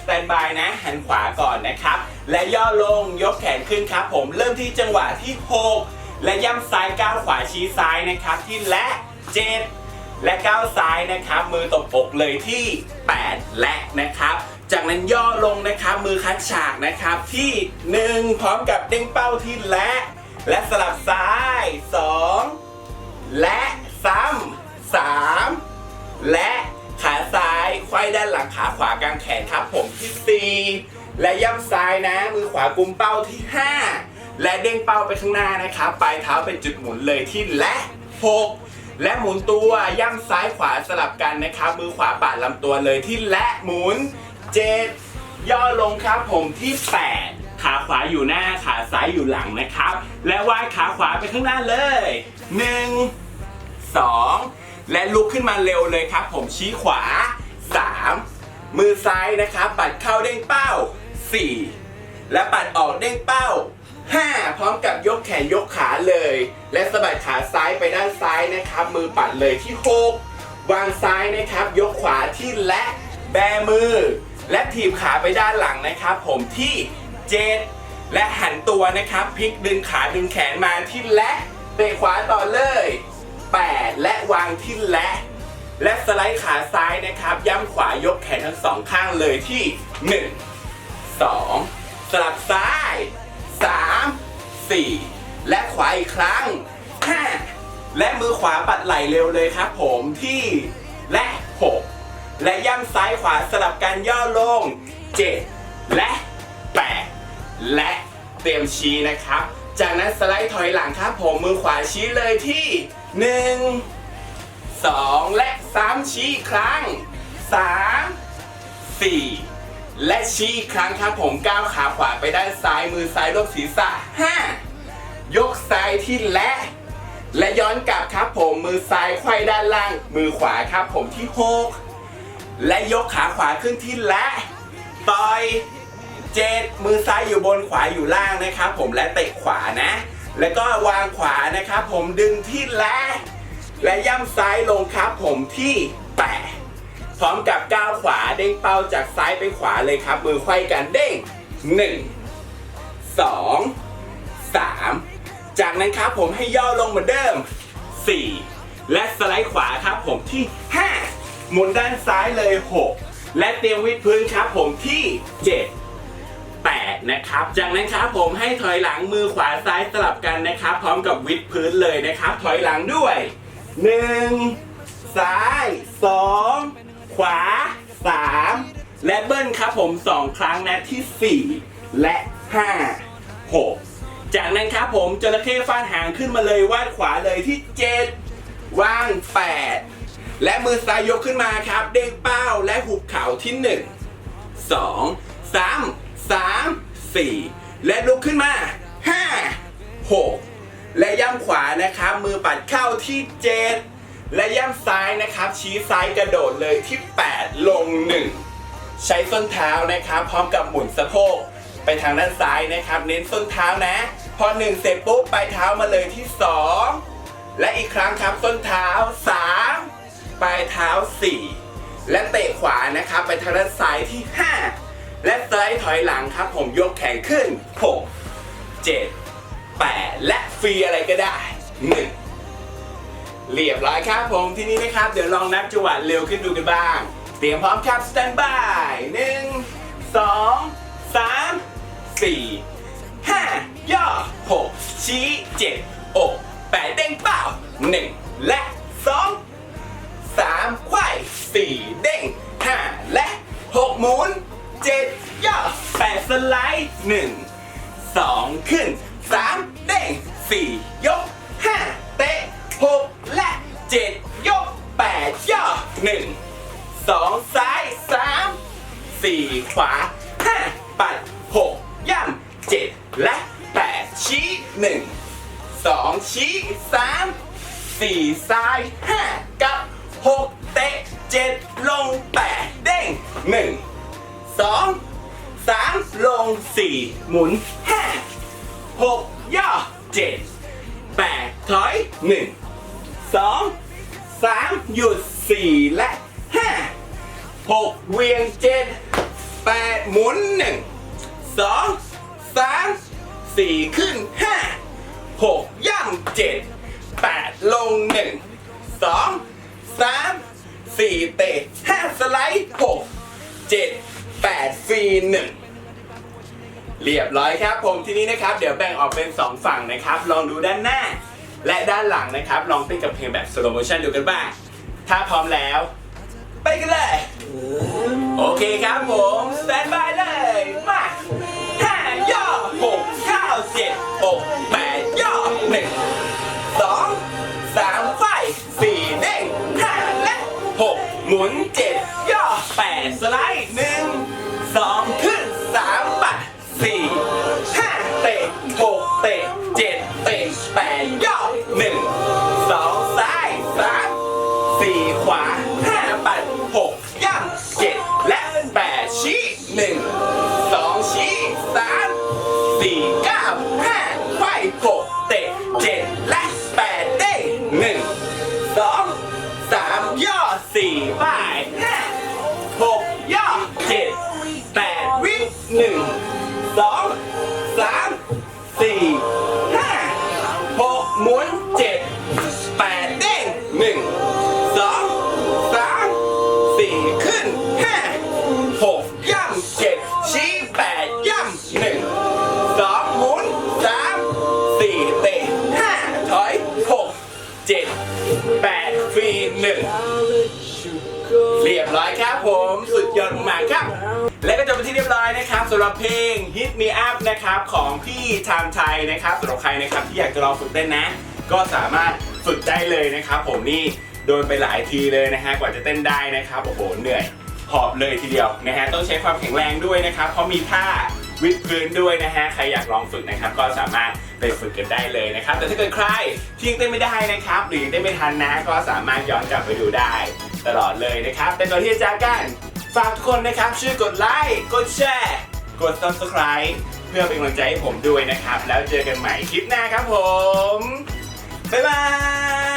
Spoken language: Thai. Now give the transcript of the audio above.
สแตนบายนะ หันขวาก่อนนะครับ และย่อลงยกแขนขึ้นครับ ผมเริ่มที่จังหวะที่ 6 และย่ำซ้ายก้าวขวาชี้ซ้ายนะครับที่และ 7 และก้าวซ้ายนะครับ มือตบอกเลยที่ 8 และนะครับ จากนั้นย่อลงนะครับมือคัดฉากนะครับที่ 1 พร้อมกับเด้งเป้าที่และ และสลับซ้าย 2 และ3างขาขวากางแขนครับผมที่ 4 และย่ำซ้ายนะ มือขวากุมเป้าที่ 5 และเด้งเป้าไปข้างหน้านะครับปลายเท้าเป็นจุดหมุนเลยที่และ6และหมุนตัวย่ำซ้ายขวาสลับกันนะครับ มือขวาปาดลำตัวเลยที่และหมุน 7 ย่อลงครับผมที่ 8ขาขวาอยู่หน้าขาซ้ายอยู่หลังนะครับ และวายขาขวาไปข้างหน้าเลย 1 2 และลุกขึ้นมาเร็วเลยครับ ผมชี้ขวา มือซ้ายนะครับปัดเข้าเด้งเป้า 4 และปัดออกเด้งเป้า 5 พร้อมกับยกแขนยกขาเลย และสะบัดขาซ้ายไปด้านซ้ายนะครับ มือปัดเลยที่ 6 วางซ้ายนะครับ ยกขวาที่และแบมือ และถีบขาไปด้านหลังนะครับ ผมที่ 7 และหันตัวนะครับพลิกดึงขาดึงแขนมาที่และเตะขวาต่อเลย 8 และวางที่และ และสไลด์ขาซ้ายนะครับย้ำขวายกแขนทั้งสองข้างเลยที่ 1 2 สลับซ้าย 3 4 และขวาอีกครั้ง 5 และมือขวาปัดไหลเร็วเลยครับผมที่และ 6 และย่ำซ้ายขวาสลับกันย่อลง 7 และ 8 และเตรียมชี้นะครับ จากนั้นสไลด์ถอยหลังครับผมมือขวาชี้เลยที่ 1 2และ3ชี้อีกครั้ง3 4และชี้อีกครั้งครับผมก้าวขาขวาไปด้านซ้ายมือซ้ายลบศีรษะ5ยกซ้ายที่และ และย้อนกลับครับผมมือซ้ายไขว้ด้านล่าง มือขวาครับผมที่6และยกขาขวาขึ้นที่และต่อยเจ็ดมือซ้ายอยู่บนขวาอยู่ล่างนะครับผมและเตะขวานะ แล้วก็วางขวานะครับผมดึงที่และ และย่ำซ้ายลงครับผมที่แปะพร้อมกับก้าวขวาเด้งเป้าจากซ้ายไปขวาเลยครับ มือไขว้กันเด้งหนึ่งสองสามจากนั้นครับผมให้ย่อลงเหมือนเดิมสี่และสไลด์ขวาครับผมที่ห้าหมุนด้านซ้ายเลยหกและเตรียมวิดพื้นครับผมที่เจ็ด8นะครับ จากนั้นครับผมให้ถอยหลังมือขวาซ้ายสลับกันนะครับ พร้อมกับวิดพื้นเลยนะครับ ถอยหลังด้วย 1ซ้าย2ขวา3และเบิ้ลครับผม2ครั้งนะที่4และ5 6จากนั้นครับผมจระเข้ฟาดหางขึ้นมาเลยวาดขวาเลยที่7วาง8และมือซ้ายยกขึ้นมาครับ เด้งเป้าและหุบเข่าที่1สองสามสามสี่และลุกขึ้นมาห้าหก และย่ำขวานะครับมือปัดเข้าที่เจ็ดและย่ำซ้ายนะครับชี้ซ้ายกระโดดเลยที่ 8 ลง 1 ใช้ส้นเท้านะครับพร้อมกับหมุนสะโพกไปทางด้านซ้ายนะครับ เน้นส้นเท้านะ พอ 1 เสร็จปุ๊บไปเท้ามาเลยที่ 2 และอีกครั้งครับส้นเท้า 3 ปลายเท้า 4 และเตะขวานะครับ ไปทางด้านซ้ายที่ 5 และสไลด์ถอยหลังครับ ผมยกแขนขึ้น 6 7 8และฟรีอะไรก็ได้1เรียบร้อยครับผมที่นี้นะครับ เดี๋ยวลองนับจังหวะเร็วขึ้นดูกันบ้าง เตรียมพร้อมครับสแตนบายหนึ่งสองสามสี่ห้าย่อหกชี้เจ็ดอกแปดเด้งเป้าหนึ่งและสองสามไขว้สี่เด้งห้าและหกหมุนเจ็ดย่อแปดสไลด์หนึ่งสองขึ้น สามเด้งสี่ยกห้าเตะหกและเจ็ดยกแปดย่อหนึ่งสองซ้ายสามสี่ขวาห้าปัดหกย่ำเจ็ดและแปดชี้หนึ่งสองชี้สามสี่ซ้ายห้ากับหกเตะเจ็ดลงแปดเด้งหนึ่งสองสามลงสี่หมุนห้า หกย่อเจ็ดแปดถอยหนึ่งสองสามหยุดสี่และห้าหกเวียงเจ็ดแปดหมุนหนึ่งสองสามสี่ขึ้นห้าหกย่ำเจ็ดแปดลงหนึ่งสองสามสี่เตะห้าสไลด์หกเจ็ดแปดฟรีหนึ่ง เรียบร้อยครับ ผมที่นี้นะครับ เดี๋ยวแบ่งออกเป็น 2 ฝั่งนะครับ ลองดูด้านหน้า และด้านหลังนะครับ ลองเต้นกับเพลงแบบสโลโมชันดูกันบ้าง ถ้าพร้อมแล้ว ไปกันเลย โอเคครับผมสแตนบายเลย มาห้าย่อหกเก้าเจ็ดหกแปดย่อหนึ่งสองสามไฟสี่เด้งห้าและหกหมุนเจ็ดย่อแปดสไลด์หนึ่งสองขึ้น สี่ห้าเตะหกเตะเจ็ดเตะแปดย่อหนึ่งสองซ้ายสามสี่ขวาห้าปัดหกย่ำเจ็ดและแปดชี้หนึ่งสองชี้สามสี่เก้าห้าไขว้หกเตะเจ็ดและแปดเด้งหนึ่งสองสามย่อสี่ป้าย หนึ่งเรียบร้อยครับผมสุดยอดมากครับ และก็จบไปที่เรียบร้อยนะครับสำหรับเพลง Hit Me Up นะครับของพี่ไทม์ไทยนะครับสำหรับใครนะครับที่อยากจะลองฝึกเต้นนะ ก็สามารถฝึกได้เลยนะครับ ผมนี่โดนไปหลายทีเลยนะฮะกว่าจะเต้นได้นะครับโอ้โหเหนื่อยหอบเลยทีเดียวนะฮะต้องใช้ความแข็งแรงด้วยนะครับเพราะมีท่าวิดพื้นด้วยนะฮะใครอยากลองฝึกนะครับ ก็สามารถ ไปฝึกกันได้เลยนะครับ แต่ถ้าเกิดใครที่ยังเต้นไม่ได้นะครับ หรือยังเต้นไม่ทันนะก็สามารถย้อนกลับไปดูได้ ตลอดเลยนะครับแต่ก่อนที่จะจากกันฝากทุกคนนะครับช่วยกดไลค์กดแชร์กด subscribe เพื่อเป็นกำลังใจให้ผมด้วยนะครับ แล้วเจอกันใหม่คลิปหน้าครับผม บ๊ายบาย